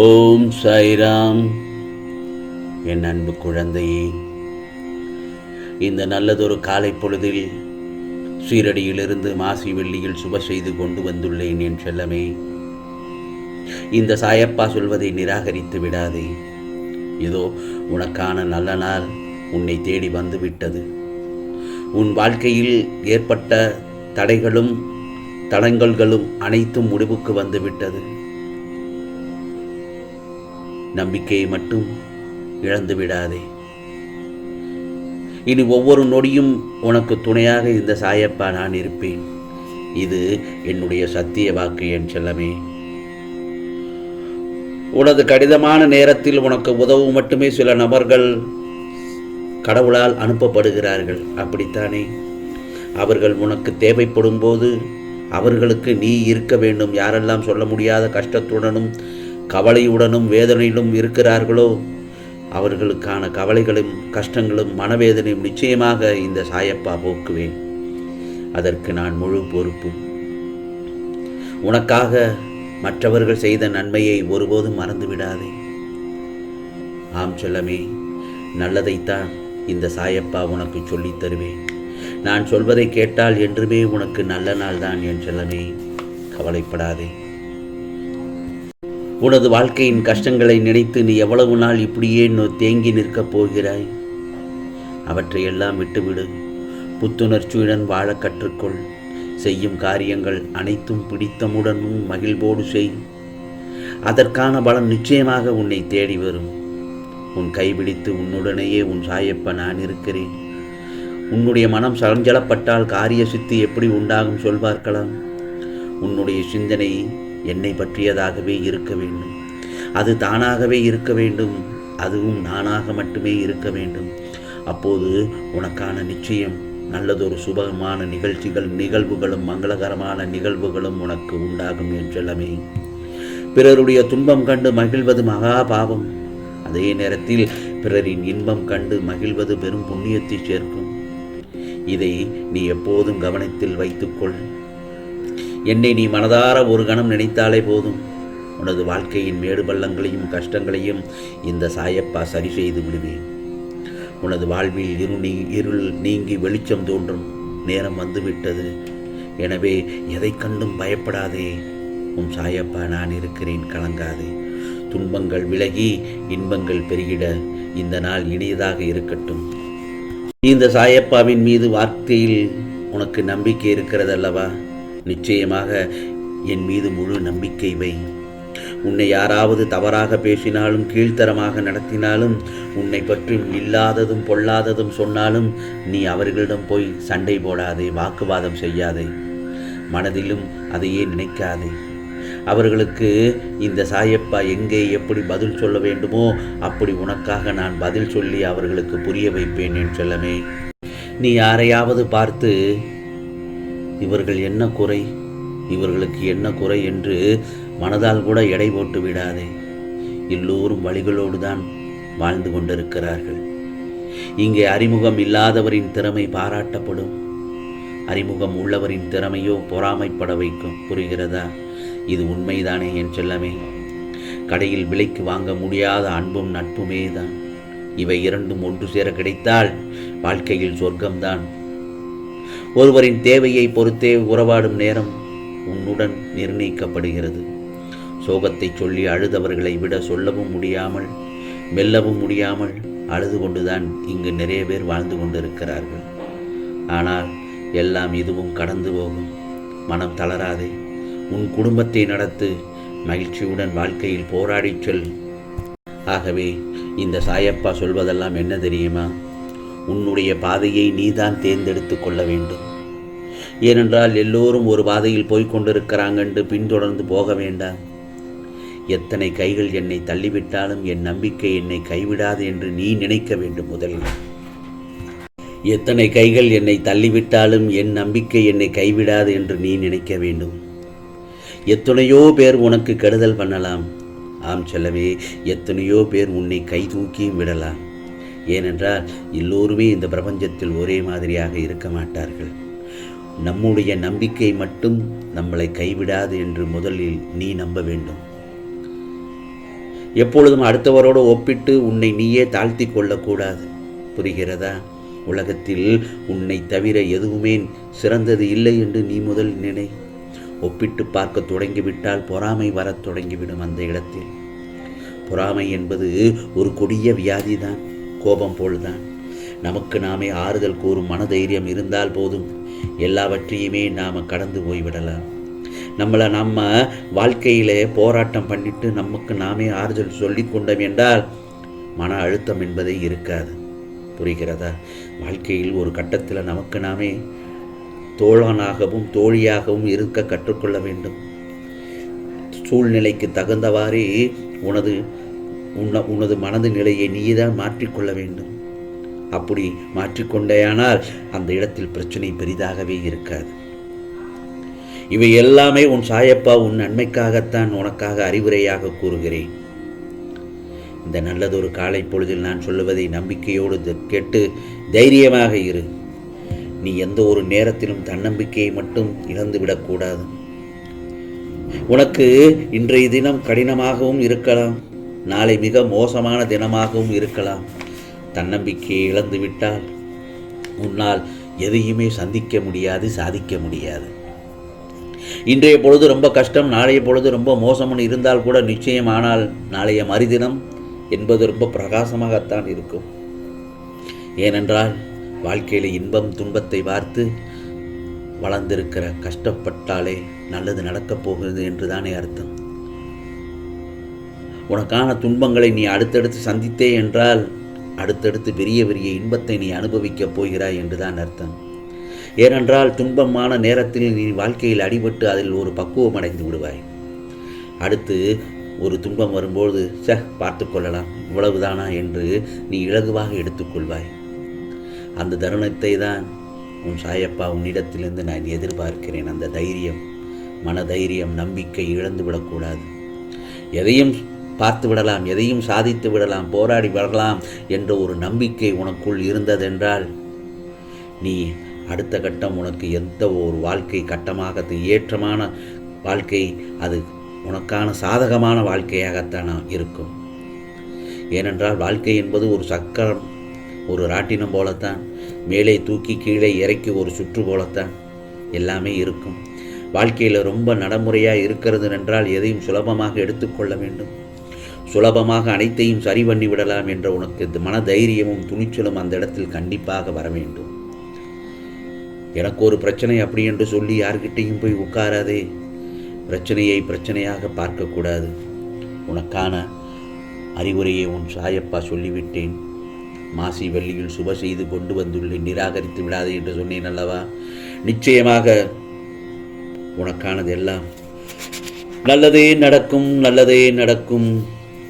ஓம் சாய்ராம். என் அன்பு குழந்தையே இந்த நல்லதொரு காலை பொழுதில் சீரடியிலிருந்து மாசி வெள்ளியில் சுப செய்து கொண்டு வந்துள்ளேன் என் செல்லமே. இந்த சாயப்பா சொல்வதை நிராகரித்து விடாதே. இதோ உனக்கான நல்ல நாள் உன்னை தேடி வந்து விட்டது உன் வாழ்க்கையில் ஏற்பட்ட தடைகளும் தடங்கல்களும் அனைத்தும் முடிவுக்கு வந்துவிட்டது. நம்பிக்கையை மட்டும் இழந்து விடாதே. இனி ஒவ்வொரு நொடியும் உனக்கு துணையாக இந்த சாயப்பா நான் இருப்பேன். இது என்னுடைய சத்திய வாக்கு என் செல்லமே. உனது கடிதமான நேரத்தில் உனக்கு உதவும் மட்டுமே சில நபர்கள் கடவுளால் அனுப்பப்படுகிறார்கள். அப்படித்தானே? அவர்கள் உனக்கு தேவைப்படும் போது அவர்களுக்கு நீ இருக்க வேண்டும். யாரெல்லாம் சொல்ல முடியாத கஷ்டத்துடனும் கவலையுடனும் வேதனையிலும் இருக்கிறார்களோ? அவர்களுக்கான கவலைகளும் கஷ்டங்களும் மனவேதனையும் நிச்சயமாக இந்த சாயப்பா போக்குவேன். அதற்கு நான் முழு பொறுப்பு. உனக்காக மற்றவர்கள் செய்த நன்மையை ஒருபோதும் மறந்து விடாதே ஆம் செல்லமே நல்லதைத்தான் இந்த சாயப்பா உனக்கு சொல்லித் தருவேன். நான் சொல்வதை கேட்டால் என்றுமே உனக்கு நல்ல நாள் தான் என் செல்லமே. கவலைப்படாதே. உனது வாழ்க்கையின் கஷ்டங்களை நினைத்து நீ எவ்வளவு நாள் இப்படியே தேங்கி நிற்கப் போகிறாய்? அவற்றை எல்லாம் விட்டுவிடு. புத்துணர்ச்சியுடன் வாழ கற்றுக்கொள். செய்யும் காரியங்கள் அனைத்தும் பிடித்தமுடனும் மகிழ்வோடு செய். அதற்கான பலன் நிச்சயமாக உன்னை தேடி வரும். உன் கைபிடித்து உன்னுடனேயே உன் சாயப்ப நான் இருக்கிறேன். உன்னுடைய மனம் சலஞ்சலப்பட்டால் காரிய சித்தி எப்படி உண்டாகும் சொல்வார்களாம்? உன்னுடைய சிந்தனை என்னை பற்றியதாகவே இருக்க வேண்டும். அது தானாகவே இருக்க வேண்டும். அதுவும் நானாக மட்டுமே இருக்க வேண்டும். அப்போது உனக்கான நிச்சயம் நல்லதொரு சுபகமான நிகழ்ச்சிகள் நிகழ்வுகளும் மங்களகரமான நிகழ்வுகளும் உனக்கு உண்டாகும் என்றெல்லாமே பிறருடைய துன்பம் கண்டு மகிழ்வது மகா பாவம். அதே நேரத்தில் பிறரின் இன்பம் கண்டு மகிழ்வது பெரும் புண்ணியத்தை சேர்க்கும். இதை நீ எப்போதும் கவனத்தில் வைத்துக்கொள். என்னை நீ மனதார ஒரு கணம் நினைத்தாலே போதும். உனது வாழ்க்கையின் மேடு பள்ளங்களையும் கஷ்டங்களையும் இந்த சாயப்பா சரி செய்து விடுவேன். உனது வாழ்வில் இரு நீ இருள் நீங்கி வெளிச்சம் தோன்றும். நேரம் வந்துவிட்டது. எனவே எதை கண்டும் பயப்படாதே. உன் சாயப்பா நான் இருக்கிறேன் கலங்காதே. துன்பங்கள் விலகி இன்பங்கள் பெருகிட இந்த நாள் இனியதாக இருக்கட்டும். இந்த சாயப்பாவின் மீது வார்த்தையில் உனக்கு நம்பிக்கை இருக்கிறதல்லவா? நிச்சயமாக என் மீது முழு நம்பிக்கை வை. உன்னை யாராவது தவறாக பேசினாலும் கீழ்த்தரமாக நடத்தினாலும் உன்னை பற்றி இல்லாததும் பொல்லாததும் சொன்னாலும் நீ அவர்களிடம் போய் சண்டை போடாதே வாக்குவாதம் செய்யாதே. மனதிலும் அதையே நினைக்காதே. அவர்களுக்கு இந்த சாயப்பா எங்கே எப்படி பதில் சொல்ல வேண்டுமோ அப்படி உனக்காக நான் பதில் சொல்லி அவர்களுக்கு புரிய வைப்பேன் என் செல்லமே. நீ யாரையாவது பார்த்து இவர்கள் என்ன குறை? இவர்களுக்கு என்ன குறை என்று மனதால் கூட எடை போட்டு விடாதே. எல்லோரும் வழிகளோடு தான் வாழ்ந்து கொண்டிருக்கிறார்கள். இங்கே அறிமுகம் இல்லாதவரின் திறமை பாராட்டப்படும். அறிமுகம் உள்ளவரின் திறமையோ பொறாமைப்பட வைக்கும். புரிகிறதா? இது உண்மைதானே என் செல்லமே. கடையில் விலைக்கு வாங்க முடியாத அன்பும் நட்புமே தான் இவை இரண்டும் ஒன்று சேர கிடைத்தால் வாழ்க்கையில் சொர்க்கம்தான். ஒருவரின் தேவையை பொறுத்தே உறவாடும் நேரம் உன்னுடன் நிர்ணயிக்கப்படுகிறது. சோகத்தை சொல்லி அழுதவர்களை விட சொல்லவும் முடியாமல் மெல்லவும் முடியாமல் அழுது கொண்டுதான் இங்கு நிறைய பேர் வாழ்ந்து கொண்டிருக்கிறார்கள். ஆனால் எல்லாம் இதுவும் கடந்து போகும். மனம் தளராதே. உன் குடும்பத்தை நடத்து மகிழ்ச்சியுடன் வாழ்க்கையில் போராடிச் செல். ஆகவே இந்த சாயப்பா சொல்வதெல்லாம் என்ன தெரியுமா? உன்னுடைய பாதையை நீதான் தேர்ந்தெடுத்து கொள்ள வேண்டும். ஏனென்றால் எல்லோரும் ஒரு பாதையில் போய்க் கொண்டிருக்கிறாங்கன்று பின்தொடர்ந்து போக வேண்டாம். எத்தனை கைகள் என்னை தள்ளிவிட்டாலும் என் நம்பிக்கை என்னை கைவிடாது என்று நீ நினைக்க வேண்டும் முதலில். எத்தனை கைகள் என்னை தள்ளிவிட்டாலும் என் நம்பிக்கை என்னை கைவிடாது என்று நீ நினைக்க வேண்டும். எத்தனையோ பேர் உனக்கு கெடுதல் பண்ணலாம். ஆம் செல்லவே எத்தனையோ பேர் உன்னை கை தூக்கியும் விடலாம். ஏனென்றால் எல்லோருமே இந்த பிரபஞ்சத்தில் ஒரே மாதிரியாக இருக்க மாட்டார்கள். நம்முடைய நம்பிக்கை மட்டும் நம்மளை கைவிடாது என்று முதலில் நீ நம்ப வேண்டும். எப்பொழுதும் அடுத்தவரோடு ஒப்பிட்டு உன்னை நீயே தாழ்த்தி கொள்ளக்கூடாது. புரிகிறதா? உலகத்தில் உன்னை தவிர எதுவுமே சிறந்தது இல்லை என்று நீ முதல் நினை. ஒப்பிட்டு பார்க்க தொடங்கிவிட்டால் பொறாமை வரத் தொடங்கிவிடும் அந்த இடத்தில். பொறாமை என்பது ஒரு கொடிய வியாதிதான் கோபம் போல்தான். நமக்கு நாமே ஆறுதல் கூறும் மனதைரியம் இருந்தால் போதும். எல்லாவற்றையுமே நாம் கடந்து போய்விடலாம். நம்மளை நம்ம வாழ்க்கையிலே போராட்டம் பண்ணிட்டு நமக்கு நாமே ஆறுதல் சொல்லி கொண்டோம் என்றால் மன அழுத்தம் என்பதே இருக்காது. புரிகிறதா? வாழ்க்கையில் ஒரு கட்டத்தில் நமக்கு நாமே தோழனாகவும் தோழியாகவும் இருக்க கற்றுக்கொள்ள வேண்டும். சூழ்நிலைக்கு தகுந்தவாறே உனது உன்ன உனது மனது நிலையை நீதான் மாற்றிக்கொள்ள வேண்டும். அப்படி மாற்றிக்கொண்டேயானால் அந்த இடத்தில் பிரச்சனை பெரிதாகவே இருக்காது. இவை எல்லாமே உன் சாயப்பா உன் நன்மைக்காகத்தான் உனக்காக அறிவுரையாக கூறுகிறேன். இந்த நல்லதொரு காலை பொழுதில் நான் சொல்லுவதை நம்பிக்கையோடு கேட்டு தைரியமாக இரு. நீ எந்த ஒரு நேரத்திலும் தன்னம்பிக்கையை மட்டும் இழந்துவிடக்கூடாது உனக்கு இன்றைய தினம் கடினமாகவும் இருக்கலாம். நாளை மிக மோசமான தினமாகவும் இருக்கலாம். தன்னம்பிக்கையை இழந்துவிட்டால் உன்னால் எதையுமே சந்திக்க முடியாது சாதிக்க முடியாது. இன்றைய பொழுது ரொம்ப கஷ்டம் நாளைய பொழுது ரொம்ப மோசம்னு இருந்தால் கூட நிச்சயம் ஆனால் நாளைய மறுதினம் என்பது ரொம்ப பிரகாசமாகத்தான் இருக்கும். ஏனென்றால் வாழ்க்கையில் இன்பம் துன்பத்தை பார்த்து வளர்ந்திருக்கிற கஷ்டப்பட்டாலே நல்லது நடக்கப் போகிறது என்று தானே அர்த்தம். உனக்கான துன்பங்களை நீ அடுத்தடுத்து சந்தித்தே என்றால் அடுத்தடுத்து பெரிய பெரிய இன்பத்தை நீ அனுபவிக்கப் போகிறாய் என்றுதான் அர்த்தம். ஏனென்றால் துன்பமான நேரத்தில் நீ வாழ்க்கையில் அடிபட்டு அதில் ஒரு பக்குவம் அடைந்து விடுவாய். அடுத்து ஒரு துன்பம் வரும்போது ச பார்த்து கொள்ளலாம் இவ்வளவுதானா? என்று நீ இலகுவாக எடுத்துக்கொள்வாய். அந்த தருணத்தை தான் உன் சாயப்பா உன்னிடத்திலிருந்து நான் எதிர்பார்க்கிறேன். அந்த தைரியம் மனதைரியம் நம்பிக்கை இழந்து விடக்கூடாது எதையும் பார்த்து விடலாம் எதையும் சாதித்து விடலாம் போராடி வரலாம் என்ற ஒரு நம்பிக்கை உனக்குள் இருந்ததென்றால் நீ அடுத்த கட்டம் உனக்கு எந்த ஒரு வாழ்க்கை கட்டமாக ஏற்றமான வாழ்க்கை அது உனக்கான சாதகமான வாழ்க்கையாகத்தான் இருக்கும். ஏனென்றால் வாழ்க்கை என்பது ஒரு சக்கரம் ஒரு ராட்டினம் போலத்தான் மேலே தூக்கி கீழே இறக்கி ஒரு சுற்று போலத்தான் எல்லாமே இருக்கும். வாழ்க்கையில் ரொம்ப நடைமுறையாக இருக்கிறது என்றால் எதையும் சுலபமாக எடுத்துக்கொள்ள வேண்டும். சுலபமாக அனைத்தையும் சரி பண்ணி விடலாம் என்ற உனக்கு மன தைரியமும் துணிச்சலும் அந்த இடத்தில் கண்டிப்பாக வர வேண்டும். எனக்கு ஒரு பிரச்சனை அப்படி என்று சொல்லி யார்கிட்டையும் போய் உட்காராதே. பிரச்சனையை பிரச்சனையாக பார்க்கக்கூடாது. உனக்கான அறிவுரையை உன் சாயப்பா சொல்லிவிட்டேன். மாசி வெள்ளியில் சுப செய்து கொண்டு வந்துள்ளேன் நிராகரித்து விடாதே என்று சொன்னேன் அல்லவா? நிச்சயமாக உனக்கானது எல்லாம் நல்லதே நடக்கும் நல்லதே நடக்கும்.